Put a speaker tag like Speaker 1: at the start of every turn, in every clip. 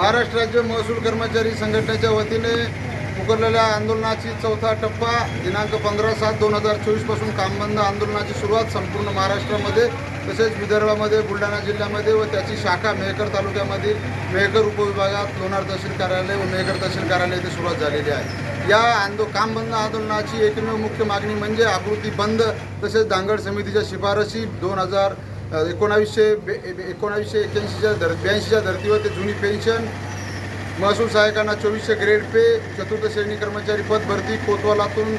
Speaker 1: महाराष्ट्र राज्य महसूल कर्मचारी संघटनेच्या वतीने पुकारलेल्या आंदोलनाची चौथा टप्पा दिनांक पंधरा सात दोन हजार चोवीसपासून कामबंद आंदोलनाची सुरुवात संपूर्ण महाराष्ट्रामध्ये तसेच विदर्भामध्ये बुलढाणा जिल्ह्यामध्ये व त्याची शाखा मेहकर तालुक्यामधील मेहकर उपविभागात लोणार तहसील कार्यालय व मेहकर तहसील कार्यालय येथे सुरुवात झालेली आहे. या आंदो कामबंद आंदोलनाची एकमेव मुख्य मागणी म्हणजे आकृती बंद तसेच दांगड समितीच्या शिफारशी दोन हजार एकोणावीसशे बे एकोणावीसशे एक्क्याऐंशीच्या धर ब्याऐंशीच्या धर्तीवर ते जुनी पेन्शन महसूल सहायकांना चोवीसशे ग्रेड पे चतुर्थ श्रेणी कर्मचारी पद भरती कोतवालातून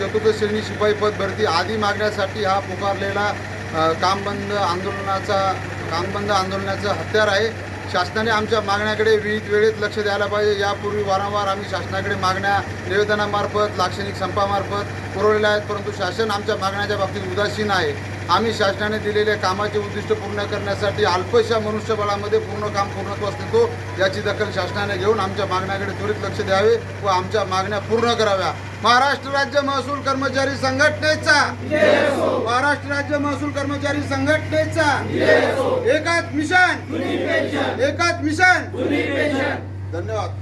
Speaker 1: चतुर्थ श्रेणी शिपाई पद भरती आदी मागण्यासाठी हा पुकारलेला कामबंद आंदोलनाचा कामबंद आंदोलनाचं हत्यार आहे. शासनाने आमच्या मागण्याकडे विविध वेळेत लक्ष द्यायला पाहिजे. यापूर्वी वारंवार आम्ही शासनाकडे मागण्या निवेदनामार्फत लाक्षणिक संपामार्फत पुरवलेल्या आहेत परंतु शासन आमच्या मागण्याच्या बाबतीत उदासीन आहे. आम्ही शासनाने दिलेल्या कामाचे उद्दिष्ट पूर्ण करण्यासाठी अल्पशा मनुष्यबळामध्ये पूर्ण काम पूर्णत्वास देतो याची दखल शासनाने घेऊन आमच्या मागण्याकडे त्वरित लक्ष द्यावे व आमच्या मागण्या पूर्ण कराव्या. महाराष्ट्र राज्य महसूल कर्मचारी संघटनेचा. महाराष्ट्र राज्य महसूल कर्मचारी संघटनेचा. एकाच मिशन. एकाच मिशन. धन्यवाद.